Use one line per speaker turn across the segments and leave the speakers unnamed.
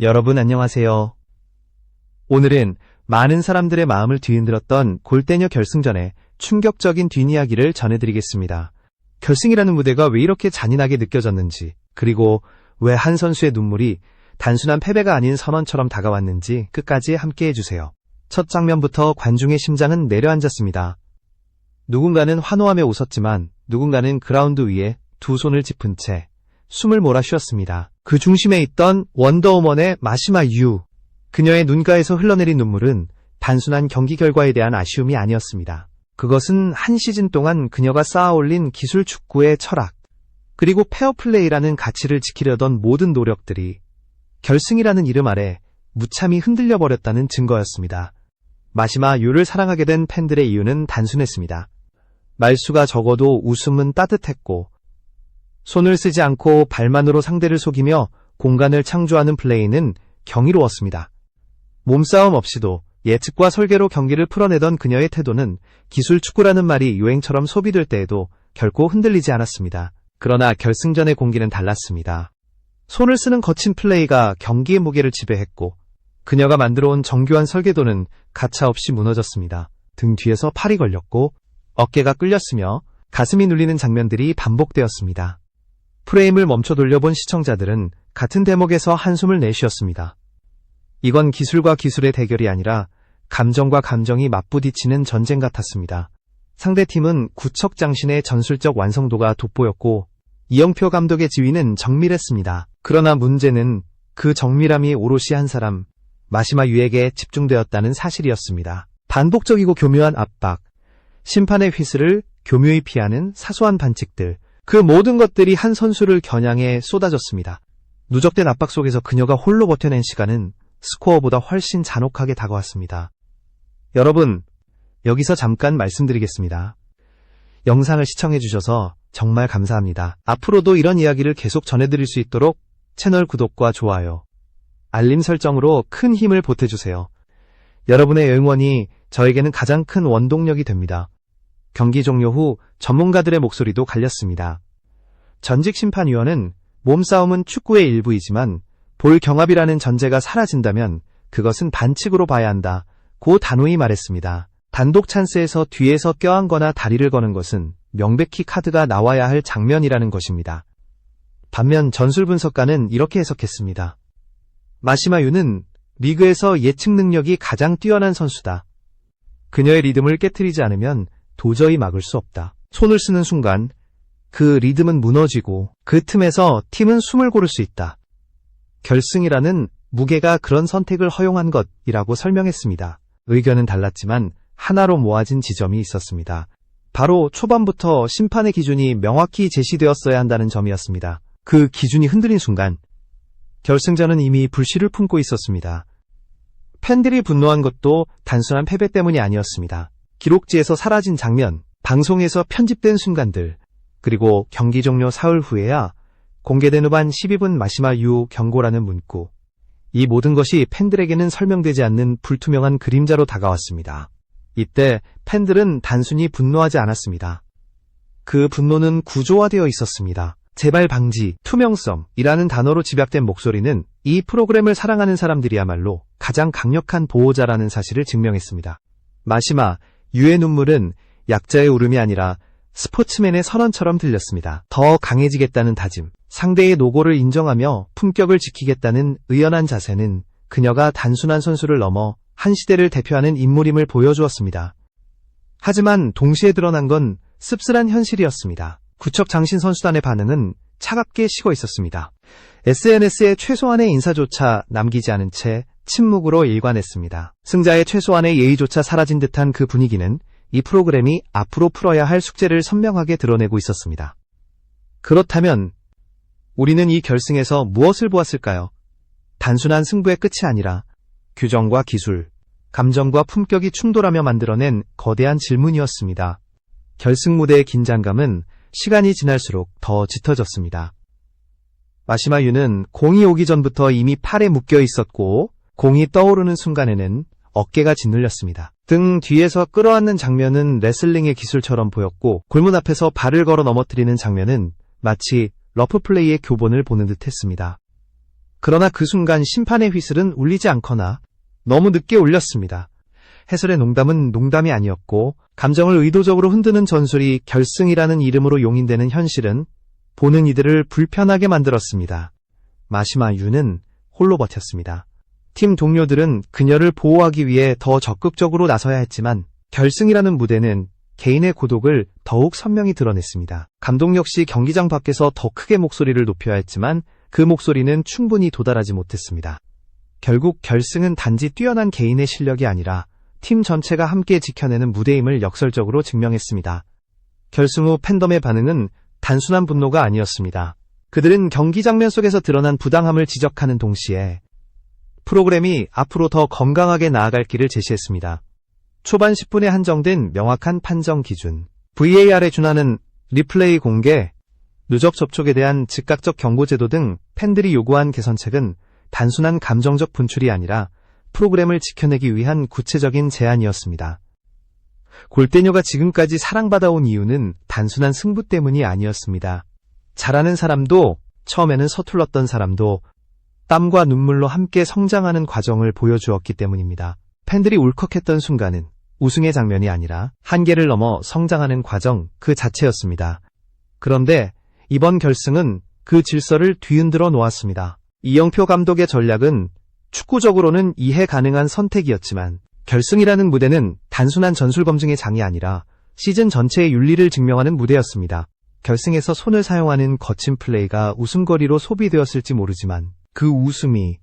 여러분 안녕하세요. 오늘은 많은 사람들의 마음을 뒤흔들었던 골대녀 결승전의 충격적인 뒷이야기를 전해드리겠습니다. 결승이라는 무대가 왜 이렇게 잔인하게 느껴졌는지, 그리고 왜 한 선수의 눈물이 단순한 패배가 아닌 선언처럼 다가왔는지 끝까지 함께 해주세요. 첫 장면부터 관중의 심장은 내려앉았습니다. 누군가는 환호하며 웃었지만 누군가는 그라운드 위에 두 손을 짚은 채 숨을 몰아 쉬었습니다. 그 중심에 있던 원더우먼의 마시마 유. 그녀의 눈가에서 흘러내린 눈물은 단순한 경기 결과에 대한 아쉬움이 아니었습니다. 그것은 한 시즌 동안 그녀가 쌓아올린 기술 축구의 철학, 그리고 페어플레이라는 가치를 지키려던 모든 노력들이 결승이라는 이름 아래 무참히 흔들려 버렸다는 증거였습니다. 마시마 유를 사랑하게 된 팬들의 이유는 단순했습니다. 말수가 적어도 웃음은 따뜻했고 손을 쓰지 않고 발만으로 상대를 속이며 공간을 창조하는 플레이는 경이로웠습니다. 몸싸움 없이도 예측과 설계로 경기를 풀어내던 그녀의 태도는 기술 축구라는 말이 유행처럼 소비될 때에도 결코 흔들리지 않았습니다. 그러나 결승전의 공기는 달랐습니다. 손을 쓰는 거친 플레이가 경기의 무게를 지배했고 그녀가 만들어온 정교한 설계도는 가차없이 무너졌습니다. 등 뒤에서 팔이 걸렸고 어깨가 끌렸으며 가슴이 눌리는 장면들이 반복되었습니다. 프레임을 멈춰 돌려본 시청자들은 같은 대목에서 한숨을 내쉬었습니다. 이건 기술과 기술의 대결이 아니라 감정과 감정이 맞부딪히는 전쟁 같았습니다. 상대 팀은 구척장신의 전술적 완성도가 돋보였고 이영표 감독의 지휘는 정밀했습니다. 그러나 문제는 그 정밀함이 오롯이 한 사람, 마시마 유에게 집중되었다는 사실이었습니다. 반복적이고 교묘한 압박, 심판의 휘슬을 교묘히 피하는 사소한 반칙들, 그 모든 것들이 한 선수를 겨냥해 쏟아졌습니다. 누적된 압박 속에서 그녀가 홀로 버텨낸 시간은 스코어보다 훨씬 잔혹하게 다가왔습니다. 여러분, 여기서 잠깐 말씀드리겠습니다. 영상을 시청해주셔서 정말 감사합니다. 앞으로도 이런 이야기를 계속 전해드릴 수 있도록 채널 구독과 좋아요, 알림 설정으로 큰 힘을 보태주세요. 여러분의 응원이 저에게는 가장 큰 원동력이 됩니다. 경기 종료 후 전문가들의 목소리도 갈렸습니다. 전직 심판위원은 몸싸움은 축구의 일부이지만 볼 경합이라는 전제가 사라진다면 그것은 반칙으로 봐야 한다. 고 단호히 말했습니다. 단독 찬스에서 뒤에서 껴안거나 다리를 거는 것은 명백히 카드가 나와야 할 장면이라는 것입니다. 반면 전술 분석가는 이렇게 해석했습니다. 마시마유는 리그에서 예측 능력이 가장 뛰어난 선수다. 그녀의 리듬을 깨뜨리지 않으면 도저히 막을 수 없다. 손을 쓰는 순간 그 리듬은 무너지고 그 틈에서 팀은 숨을 고를 수 있다. 결승이라는 무게가 그런 선택을 허용한 것이라고 설명했습니다. 의견은 달랐지만 하나로 모아진 지점이 있었습니다. 바로 초반부터 심판의 기준이 명확히 제시되었어야 한다는 점이었습니다. 그 기준이 흔들린 순간 결승전은 이미 불씨를 품고 있었습니다. 팬들이 분노한 것도 단순한 패배 때문이 아니었습니다. 기록지에서 사라진 장면, 방송에서 편집된 순간들, 그리고 경기 종료 사흘 후에야 공개된 후반 12분 마시마 유 경고라는 문구. 이 모든 것이 팬들에게는 설명되지 않는 불투명한 그림자로 다가왔습니다. 이때 팬들은 단순히 분노하지 않았습니다. 그 분노는 구조화되어 있었습니다. 재발 방지, 투명성이라는 단어로 집약된 목소리는 이 프로그램을 사랑하는 사람들이야말로 가장 강력한 보호자라는 사실을 증명했습니다. 마시마, 유의 눈물은 약자의 울음이 아니라 스포츠맨의 선언처럼 들렸습니다. 더 강해지겠다는 다짐, 상대의 노고를 인정하며 품격을 지키겠다는 의연한 자세는 그녀가 단순한 선수를 넘어 한 시대를 대표하는 인물임을 보여주었습니다. 하지만 동시에 드러난 건 씁쓸한 현실이었습니다. 구척 장신 선수단의 반응은 차갑게 식어 있었습니다. SNS에 최소한의 인사조차 남기지 않은 채 침묵으로 일관했습니다. 승자의 최소한의 예의조차 사라진 듯한 그 분위기는 이 프로그램이 앞으로 풀어야 할 숙제를 선명하게 드러내고 있었습니다. 그렇다면 우리는 이 결승에서 무엇을 보았을까요? 단순한 승부의 끝이 아니라 규정과 기술, 감정과 품격이 충돌하며 만들어낸 거대한 질문이었습니다. 결승 무대의 긴장감은 시간이 지날수록 더 짙어졌습니다. 마시마유는 공이 오기 전부터 이미 팔에 묶여 있었고 공이 떠오르는 순간에는 어깨가 짓눌렸습니다. 등 뒤에서 끌어안는 장면은 레슬링의 기술처럼 보였고 골문 앞에서 발을 걸어 넘어뜨리는 장면은 마치 러프플레이의 교본을 보는 듯 했습니다. 그러나 그 순간 심판의 휘슬은 울리지 않거나 너무 늦게 울렸습니다. 해설의 농담은 농담이 아니었고 감정을 의도적으로 흔드는 전술이 결승이라는 이름으로 용인되는 현실은 보는 이들을 불편하게 만들었습니다. 마시마 유는 홀로 버텼습니다. 팀 동료들은 그녀를 보호하기 위해 더 적극적으로 나서야 했지만 결승이라는 무대는 개인의 고독을 더욱 선명히 드러냈습니다. 감독 역시 경기장 밖에서 더 크게 목소리를 높여야 했지만 그 목소리는 충분히 도달하지 못했습니다. 결국 결승은 단지 뛰어난 개인의 실력이 아니라 팀 전체가 함께 지켜내는 무대임을 역설적으로 증명했습니다. 결승 후 팬덤의 반응은 단순한 분노가 아니었습니다. 그들은 경기 장면 속에서 드러난 부당함을 지적하는 동시에 프로그램이 앞으로 더 건강하게 나아갈 길을 제시했습니다. 초반 10분에 한정된 명확한 판정 기준, VAR에 준하는 리플레이 공개, 누적 접촉에 대한 즉각적 경고 제도 등 팬들이 요구한 개선책은 단순한 감정적 분출이 아니라 프로그램을 지켜내기 위한 구체적인 제안이었습니다. 골대녀가 지금까지 사랑받아온 이유는 단순한 승부 때문이 아니었습니다. 잘하는 사람도 처음에는 서툴렀던 사람도 땀과 눈물로 함께 성장하는 과정을 보여주었기 때문입니다. 팬들이 울컥했던 순간은 우승의 장면이 아니라 한계를 넘어 성장하는 과정 그 자체였습니다. 그런데 이번 결승은 그 질서를 뒤흔들어 놓았습니다. 이영표 감독의 전략은 축구적으로는 이해 가능한 선택이었지만 결승이라는 무대는 단순한 전술 검증의 장이 아니라 시즌 전체의 윤리를 증명하는 무대였습니다. 결승에서 손을 사용하는 거친 플레이가 웃음거리로 소비되었을지 모르지만 그 웃음이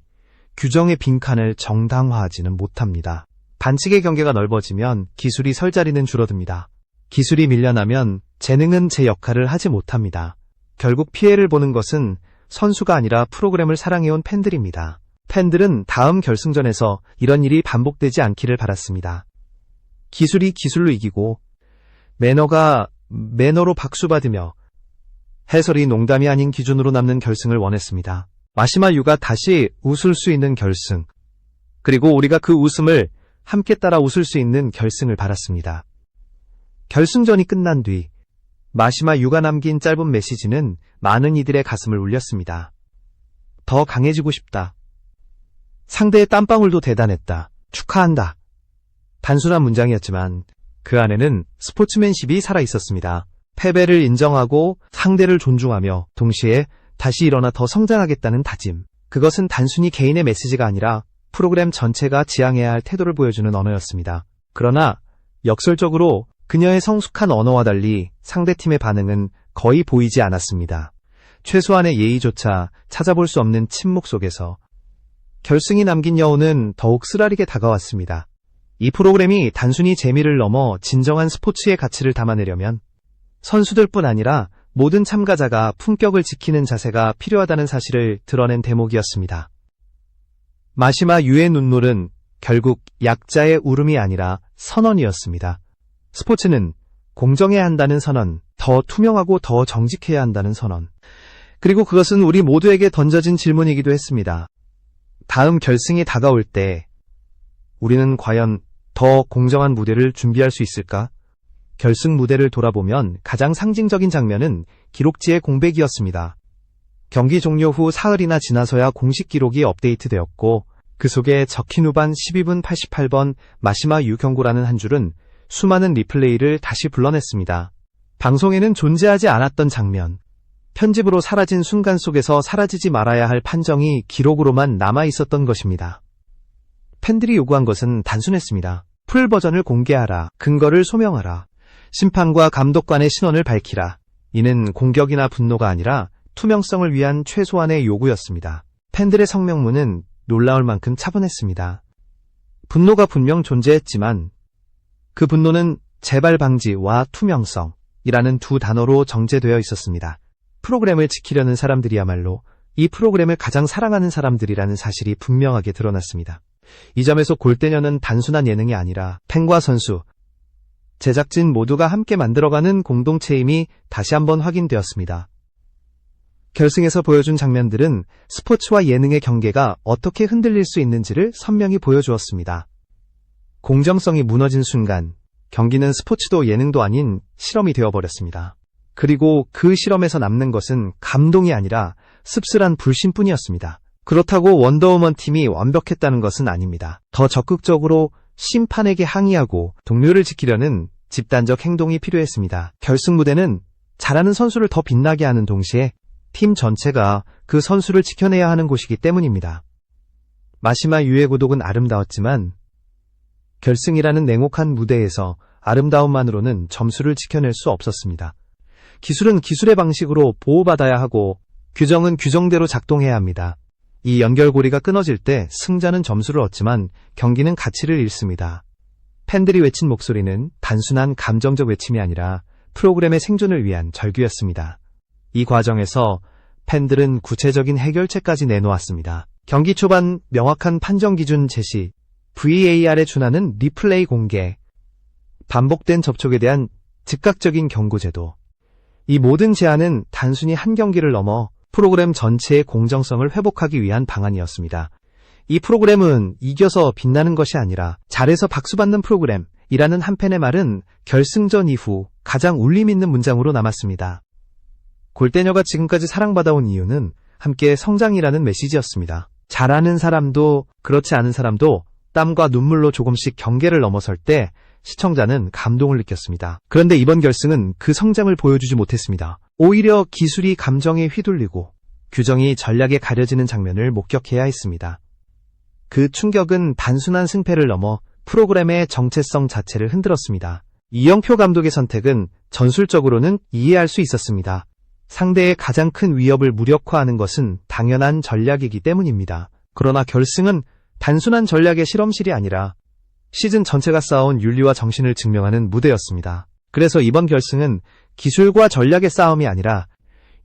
규정의 빈칸을 정당화하지는 못합니다. 반칙의 경계가 넓어지면 기술이 설 자리는 줄어듭니다. 기술이 밀려나면 재능은 제 역할을 하지 못합니다. 결국 피해를 보는 것은 선수가 아니라 프로그램을 사랑해온 팬들입니다. 팬들은 다음 결승전에서 이런 일이 반복되지 않기를 바랐습니다. 기술이 기술로 이기고 매너가 매너로 박수받으며 해설이 농담이 아닌 기준으로 남는 결승을 원했습니다. 마시마 유가 다시 웃을 수 있는 결승, 그리고 우리가 그 웃음을 함께 따라 웃을 수 있는 결승을 바랐습니다. 결승전이 끝난 뒤 마시마 유가 남긴 짧은 메시지는 많은 이들의 가슴을 울렸습니다. 더 강해지고 싶다. 상대의 땀방울도 대단했다. 축하한다. 단순한 문장이었지만 그 안에는 스포츠맨십이 살아 있었습니다. 패배를 인정하고 상대를 존중하며 동시에 다시 일어나 더 성장하겠다는 다짐. 그것은 단순히 개인의 메시지가 아니라 프로그램 전체가 지향해야 할 태도를 보여주는 언어였습니다. 그러나 역설적으로 그녀의 성숙한 언어와 달리 상대팀의 반응은 거의 보이지 않았습니다. 최소한의 예의조차 찾아볼 수 없는 침묵 속에서 결승이 남긴 여우는 더욱 쓰라리게 다가왔습니다. 이 프로그램이 단순히 재미를 넘어 진정한 스포츠의 가치를 담아내려면 선수들뿐 아니라 모든 참가자가 품격을 지키는 자세가 필요하다는 사실을 드러낸 대목이었습니다. 마시마 유의 눈물은 결국 약자의 울음이 아니라 선언이었습니다. 스포츠는 공정해야 한다는 선언, 더 투명하고 더 정직해야 한다는 선언. 그리고 그것은 우리 모두에게 던져진 질문이기도 했습니다. 다음 결승이 다가올 때 우리는 과연 더 공정한 무대를 준비할 수 있을까? 결승 무대를 돌아보면 가장 상징적인 장면은 기록지의 공백이었습니다. 경기 종료 후 사흘이나 지나서야 공식 기록이 업데이트되었고 그 속에 적힌 후반 12분 88번 마시마 유경고라는 한 줄은 수많은 리플레이를 다시 불러냈습니다. 방송에는 존재하지 않았던 장면, 편집으로 사라진 순간 속에서 사라지지 말아야 할 판정이 기록으로만 남아 있었던 것입니다. 팬들이 요구한 것은 단순했습니다. 풀 버전을 공개하라, 근거를 소명하라, 심판과 감독관의 신원을 밝히라. 이는 공격이나 분노가 아니라 투명성을 위한 최소한의 요구였습니다. 팬들의 성명문은 놀라울 만큼 차분했습니다. 분노가 분명 존재했지만 그 분노는 재발 방지와 투명성이라는 두 단어로 정제되어 있었습니다. 프로그램을 지키려는 사람들이야말로 이 프로그램을 가장 사랑하는 사람들이라는 사실이 분명하게 드러났습니다. 이 점에서 골대녀는 단순한 예능이 아니라 팬과 선수, 제작진 모두가 함께 만들어가는 공동체임이 다시 한번 확인되었습니다. 결승에서 보여준 장면들은 스포츠와 예능의 경계가 어떻게 흔들릴 수 있는지를 선명히 보여주었습니다. 공정성이 무너진 순간 경기는 스포츠도 예능도 아닌 실험이 되어버렸습니다. 그리고 그 실험에서 남는 것은 감동이 아니라 씁쓸한 불신뿐이었습니다. 그렇다고 원더우먼 팀이 완벽했다는 것은 아닙니다. 더 적극적으로 심판에게 항의하고 동료를 지키려는 집단적 행동이 필요했습니다. 결승 무대는 잘하는 선수를 더 빛나게 하는 동시에 팀 전체가 그 선수를 지켜내야 하는 곳이기 때문입니다. 마시마 유의 고독은 아름다웠지만 결승이라는 냉혹한 무대에서 아름다움만으로는 점수를 지켜낼 수 없었습니다. 기술은 기술의 방식으로 보호받아야 하고 규정은 규정대로 작동해야 합니다. 이 연결고리가 끊어질 때 승자는 점수를 얻지만 경기는 가치를 잃습니다. 팬들이 외친 목소리는 단순한 감정적 외침이 아니라 프로그램의 생존을 위한 절규였습니다. 이 과정에서 팬들은 구체적인 해결책까지 내놓았습니다. 경기 초반 명확한 판정 기준 제시, VAR에 준하는 리플레이 공개, 반복된 접촉에 대한 즉각적인 경고제도. 이 모든 제안은 단순히 한 경기를 넘어 프로그램 전체의 공정성을 회복하기 위한 방안이었습니다. 이 프로그램은 이겨서 빛나는 것이 아니라 잘해서 박수받는 프로그램이라는 한편의 말은 결승전 이후 가장 울림 있는 문장으로 남았습니다. 골대녀가 지금까지 사랑받아온 이유는 함께 성장이라는 메시지였습니다. 잘하는 사람도 그렇지 않은 사람도 땀과 눈물로 조금씩 경계를 넘어설 때 시청자는 감동을 느꼈습니다. 그런데 이번 결승은 그 성장을 보여주지 못했습니다. 오히려 기술이 감정에 휘둘리고 규정이 전략에 가려지는 장면을 목격해야 했습니다. 그 충격은 단순한 승패를 넘어 프로그램의 정체성 자체를 흔들었습니다. 이영표 감독의 선택은 전술적으로는 이해할 수 있었습니다. 상대의 가장 큰 위협을 무력화하는 것은 당연한 전략이기 때문입니다. 그러나 결승은 단순한 전략의 실험실이 아니라 시즌 전체가 쌓아온 윤리와 정신을 증명하는 무대였습니다. 그래서 이번 결승은 기술과 전략의 싸움이 아니라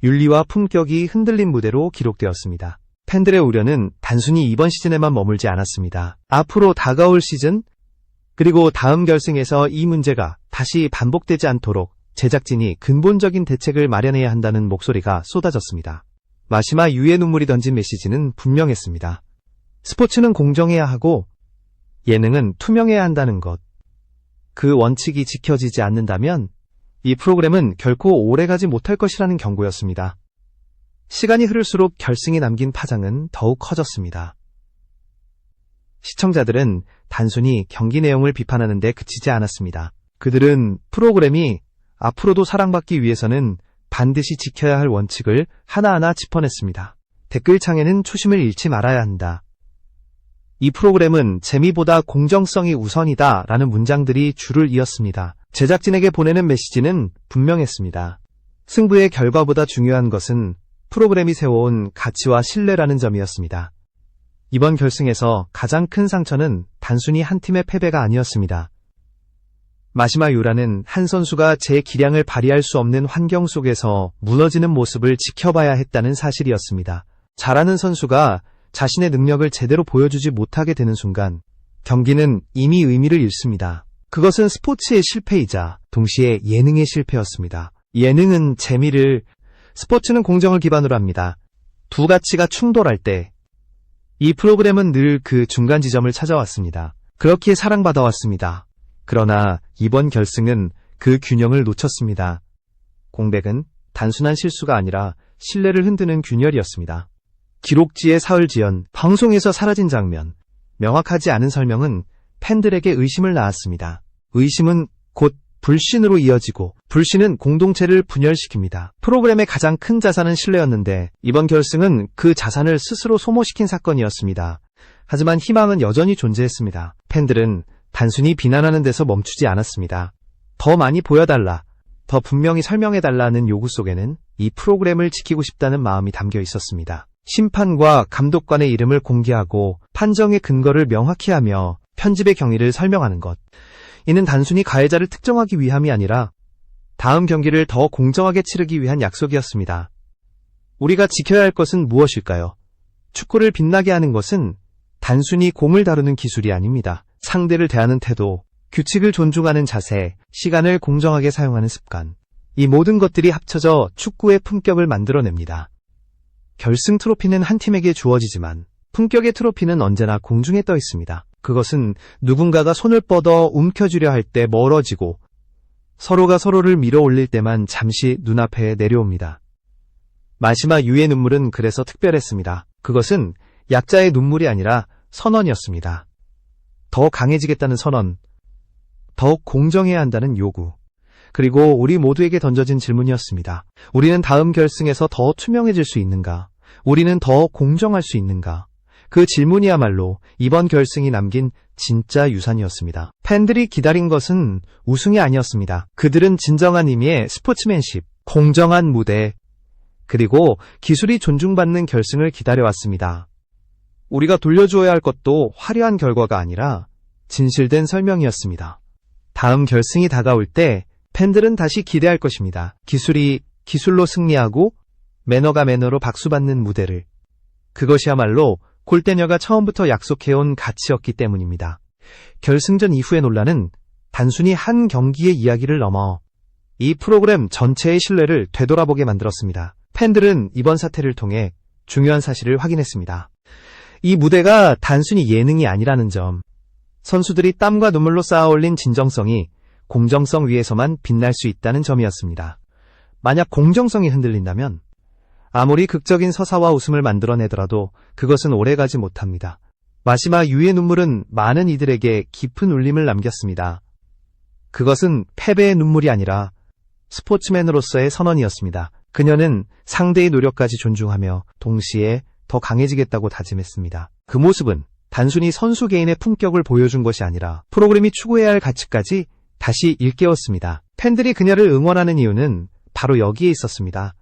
윤리와 품격이 흔들린 무대로 기록되었습니다. 팬들의 우려는 단순히 이번 시즌에만 머물지 않았습니다. 앞으로 다가올 시즌, 그리고 다음 결승에서 이 문제가 다시 반복되지 않도록 제작진이 근본적인 대책을 마련해야 한다는 목소리가 쏟아졌습니다. 마시마 유의 눈물이 던진 메시지는 분명했습니다. 스포츠는 공정해야 하고 예능은 투명해야 한다는 것. 그 원칙이 지켜지지 않는다면 이 프로그램은 결코 오래가지 못할 것이라는 경고였습니다. 시간이 흐를수록 결승이 남긴 파장은 더욱 커졌습니다. 시청자들은 단순히 경기 내용을 비판하는 데 그치지 않았습니다. 그들은 프로그램이 앞으로도 사랑받기 위해서는 반드시 지켜야 할 원칙을 하나하나 짚어냈습니다. 댓글창에는 초심을 잃지 말아야 한다. 이 프로그램은 재미보다 공정성이 우선이다 라는 문장들이 줄을 이었습니다. 제작진에게 보내는 메시지는 분명했습니다. 승부의 결과보다 중요한 것은 프로그램이 세워온 가치와 신뢰라는 점이었습니다. 이번 결승에서 가장 큰 상처는 단순히 한 팀의 패배가 아니었습니다. 마시마 유라는 한 선수가 제 기량을 발휘할 수 없는 환경 속에서 무너지는 모습을 지켜봐야 했다는 사실이었습니다. 잘하는 선수가 자신의 능력을 제대로 보여주지 못하게 되는 순간 경기는 이미 의미를 잃습니다. 그것은 스포츠의 실패이자 동시에 예능의 실패였습니다. 예능은 재미를, 스포츠는 공정을 기반으로 합니다. 두 가치가 충돌할 때 이 프로그램은 늘 그 중간 지점을 찾아왔습니다. 그렇게 사랑받아왔습니다. 그러나 이번 결승은 그 균형을 놓쳤습니다. 공백은 단순한 실수가 아니라 신뢰를 흔드는 균열이었습니다. 기록지의 사흘 지연, 방송에서 사라진 장면, 명확하지 않은 설명은 팬들에게 의심을 낳았습니다. 의심은 곧 불신으로 이어지고 불신은 공동체를 분열시킵니다. 프로그램의 가장 큰 자산은 신뢰였는데 이번 결승은 그 자산을 스스로 소모시킨 사건이었습니다. 하지만 희망은 여전히 존재했습니다. 팬들은 단순히 비난하는 데서 멈추지 않았습니다. 더 많이 보여달라, 더 분명히 설명해달라는 요구 속에는 이 프로그램을 지키고 싶다는 마음이 담겨 있었습니다. 심판과 감독관의 이름을 공개하고 판정의 근거를 명확히 하며 편집의 경위를 설명하는 것. 이는 단순히 가해자를 특정하기 위함이 아니라 다음 경기를 더 공정하게 치르기 위한 약속이었습니다. 우리가 지켜야 할 것은 무엇일까요? 축구를 빛나게 하는 것은 단순히 공을 다루는 기술이 아닙니다. 상대를 대하는 태도, 규칙을 존중하는 자세, 시간을 공정하게 사용하는 습관. 이 모든 것들이 합쳐져 축구의 품격을 만들어냅니다. 결승 트로피는 한 팀에게 주어지지만 품격의 트로피는 언제나 공중에 떠 있습니다. 그것은 누군가가 손을 뻗어 움켜쥐려 할 때 멀어지고 서로가 서로를 밀어 올릴 때만 잠시 눈앞에 내려옵니다. 마시마 유의 눈물은 그래서 특별했습니다. 그것은 약자의 눈물이 아니라 선언이었습니다. 더 강해지겠다는 선언, 더욱 공정해야 한다는 요구, 그리고 우리 모두에게 던져진 질문이었습니다. 우리는 다음 결승에서 더 투명해질 수 있는가? 우리는 더 공정할 수 있는가? 그 질문이야말로 이번 결승이 남긴 진짜 유산이었습니다. 팬들이 기다린 것은 우승이 아니었습니다. 그들은 진정한 의미의 스포츠맨십, 공정한 무대, 그리고 기술이 존중받는 결승을 기다려왔습니다. 우리가 돌려주어야 할 것도 화려한 결과가 아니라 진실된 설명이었습니다. 다음 결승이 다가올 때 팬들은 다시 기대할 것입니다. 기술이 기술로 승리하고 매너가 매너로 박수받는 무대를. 그것이야말로 골대녀가 처음부터 약속해온 가치였기 때문입니다. 결승전 이후의 논란은 단순히 한 경기의 이야기를 넘어 이 프로그램 전체의 신뢰를 되돌아보게 만들었습니다. 팬들은 이번 사태를 통해 중요한 사실을 확인했습니다. 이 무대가 단순히 예능이 아니라는 점, 선수들이 땀과 눈물로 쌓아 올린 진정성이 공정성 위에서만 빛날 수 있다는 점이었습니다. 만약 공정성이 흔들린다면 아무리 극적인 서사와 웃음을 만들어내더라도 그것은 오래가지 못합니다. 마시마 유의 눈물은 많은 이들에게 깊은 울림을 남겼습니다. 그것은 패배의 눈물이 아니라 스포츠맨으로서의 선언이었습니다. 그녀는 상대의 노력까지 존중하며 동시에 더 강해지겠다고 다짐했습니다. 그 모습은 단순히 선수 개인의 품격을 보여준 것이 아니라 프로그램이 추구해야 할 가치까지 다시 일깨웠습니다. 팬들이 그녀를 응원하는 이유는 바로 여기에 있었습니다.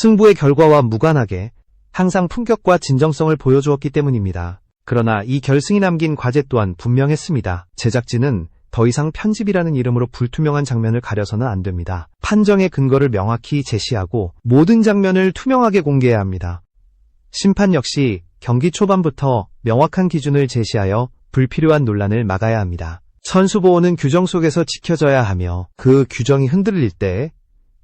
승부의 결과와 무관하게 항상 품격과 진정성을 보여주었기 때문입니다. 그러나 이 결승이 남긴 과제 또한 분명했습니다. 제작진은 더 이상 편집이라는 이름으로 불투명한 장면을 가려서는 안 됩니다. 판정의 근거를 명확히 제시하고 모든 장면을 투명하게 공개해야 합니다. 심판 역시 경기 초반부터 명확한 기준을 제시하여 불필요한 논란을 막아야 합니다. 선수 보호는 규정 속에서 지켜져야 하며 그 규정이 흔들릴 때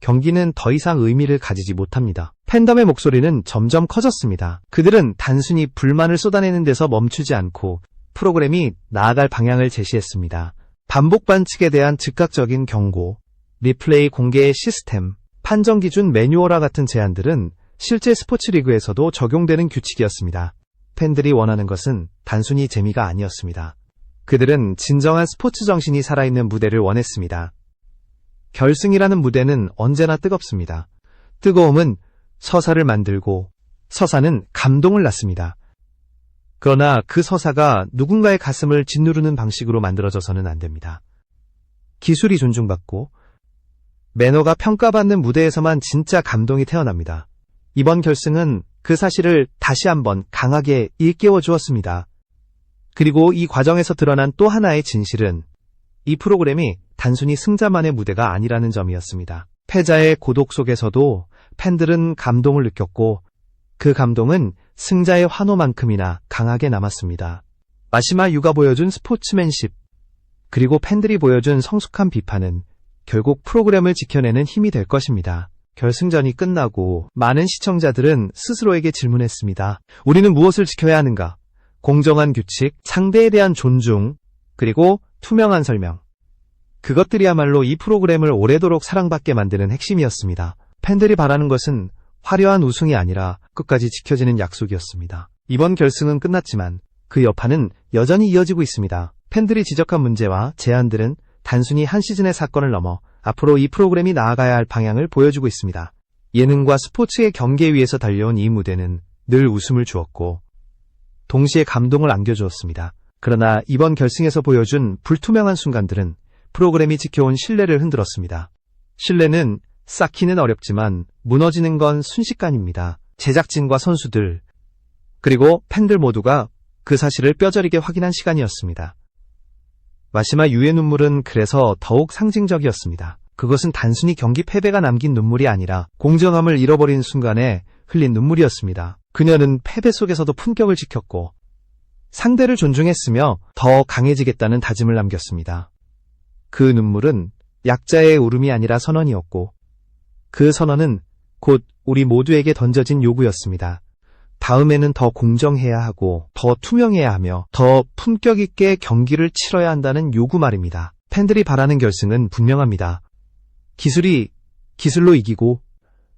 경기는 더 이상 의미를 가지지 못합니다. 팬덤의 목소리는 점점 커졌습니다. 그들은 단순히 불만을 쏟아내는 데서 멈추지 않고 프로그램이 나아갈 방향을 제시했습니다. 반복 반칙에 대한 즉각적인 경고, 리플레이 공개 시스템, 판정 기준 매뉴얼화 같은 제안들은 실제 스포츠 리그에서도 적용되는 규칙이었습니다. 팬들이 원하는 것은 단순히 재미가 아니었습니다. 그들은 진정한 스포츠 정신이 살아있는 무대를 원했습니다. 결승이라는 무대는 언제나 뜨겁습니다. 뜨거움은 서사를 만들고 서사는 감동을 낳습니다. 그러나 그 서사가 누군가의 가슴을 짓누르는 방식으로 만들어져서는 안 됩니다. 기술이 존중받고 매너가 평가받는 무대에서만 진짜 감동이 태어납니다. 이번 결승은 그 사실을 다시 한번 강하게 일깨워 주었습니다. 그리고 이 과정에서 드러난 또 하나의 진실은 이 프로그램이 단순히 승자만의 무대가 아니라는 점이었습니다. 패자의 고독 속에서도 팬들은 감동을 느꼈고 그 감동은 승자의 환호만큼이나 강하게 남았습니다. 마시마 유가 보여준 스포츠맨십, 그리고 팬들이 보여준 성숙한 비판은 결국 프로그램을 지켜내는 힘이 될 것입니다. 결승전이 끝나고 많은 시청자들은 스스로에게 질문했습니다. 우리는 무엇을 지켜야 하는가? 공정한 규칙, 상대에 대한 존중, 그리고 투명한 설명. 그것들이야말로 이 프로그램을 오래도록 사랑받게 만드는 핵심이었습니다. 팬들이 바라는 것은 화려한 우승이 아니라 끝까지 지켜지는 약속이었습니다. 이번 결승은 끝났지만 그 여파는 여전히 이어지고 있습니다. 팬들이 지적한 문제와 제안들은 단순히 한 시즌의 사건을 넘어 앞으로 이 프로그램이 나아가야 할 방향을 보여주고 있습니다. 예능과 스포츠의 경계 위에서 달려온 이 무대는 늘 웃음을 주었고 동시에 감동을 안겨주었습니다. 그러나 이번 결승에서 보여준 불투명한 순간들은 프로그램이 지켜온 신뢰를 흔들었습니다. 신뢰는 쌓기는 어렵지만 무너지는 건 순식간입니다. 제작진과 선수들, 그리고 팬들 모두가 그 사실을 뼈저리게 확인한 시간이었습니다. 마시마 유의 눈물은 그래서 더욱 상징적이었습니다. 그것은 단순히 경기 패배가 남긴 눈물이 아니라 공정함을 잃어버린 순간에 흘린 눈물이었습니다. 그녀는 패배 속에서도 품격을 지켰고 상대를 존중했으며 더 강해지겠다는 다짐을 남겼습니다. 그 눈물은 약자의 울음이 아니라 선언이었고 그 선언은 곧 우리 모두에게 던져진 요구였습니다. 다음에는 더 공정해야 하고 더 투명해야 하며 더 품격 있게 경기를 치러야 한다는 요구 말입니다. 팬들이 바라는 결승은 분명합니다. 기술이 기술로 이기고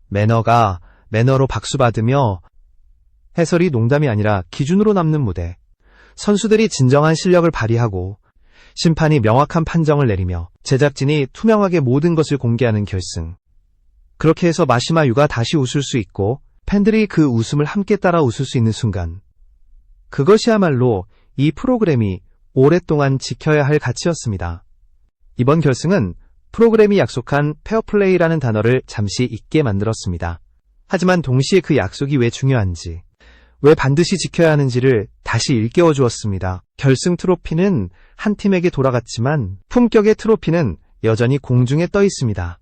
매너가 매너로 박수받으며 해설이 농담이 아니라 기준으로 남는 무대. 선수들이 진정한 실력을 발휘하고 심판이 명확한 판정을 내리며 제작진이 투명하게 모든 것을 공개하는 결승. 그렇게 해서 마시마유가 다시 웃을 수 있고 팬들이 그 웃음을 함께 따라 웃을 수 있는 순간. 그것이야말로 이 프로그램이 오랫동안 지켜야 할 가치였습니다. 이번 결승은 프로그램이 약속한 페어플레이라는 단어를 잠시 잊게 만들었습니다. 하지만 동시에 그 약속이 왜 중요한지, 왜 반드시 지켜야 하는지를 다시 일깨워 주었습니다. 결승 트로피는 한 팀에게 돌아갔지만 품격의 트로피는 여전히 공중에 떠 있습니다.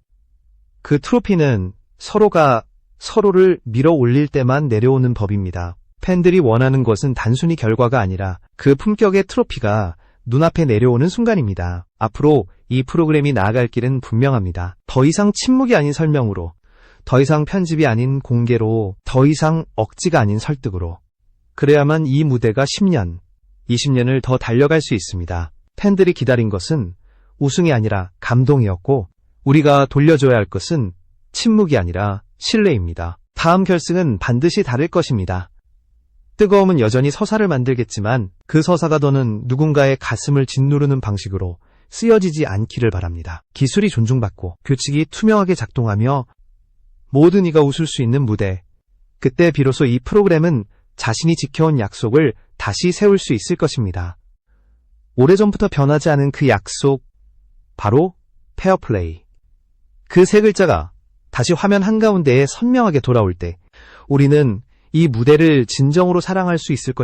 그 트로피는 서로가 서로를 밀어 올릴 때만 내려오는 법입니다. 팬들이 원하는 것은 단순히 결과가 아니라 그 품격의 트로피가 눈앞에 내려오는 순간입니다. 앞으로 이 프로그램이 나아갈 길은 분명합니다. 더 이상 침묵이 아닌 설명으로, 더 이상 편집이 아닌 공개로, 더 이상 억지가 아닌 설득으로. 그래야만 이 무대가 10년, 20년을 더 달려갈 수 있습니다. 팬들이 기다린 것은 우승이 아니라 감동이었고, 우리가 돌려줘야 할 것은 침묵이 아니라 신뢰입니다. 다음 결승은 반드시 다를 것입니다. 뜨거움은 여전히 서사를 만들겠지만 그 서사가 더는 누군가의 가슴을 짓누르는 방식으로 쓰여지지 않기를 바랍니다. 기술이 존중받고 규칙이 투명하게 작동하며 모든 이가 웃을 수 있는 무대. 그때 비로소 이 프로그램은 자신이 지켜온 약속을 다시 세울 수 있을 것입니다. 오래전부터 변하지 않은 그 약속, 바로 페어플레이. 그 세 글자가 다시 화면 한가운데에 선명하게 돌아올 때 우리는 이 무대를 진정으로 사랑할 수 있을 것입니다.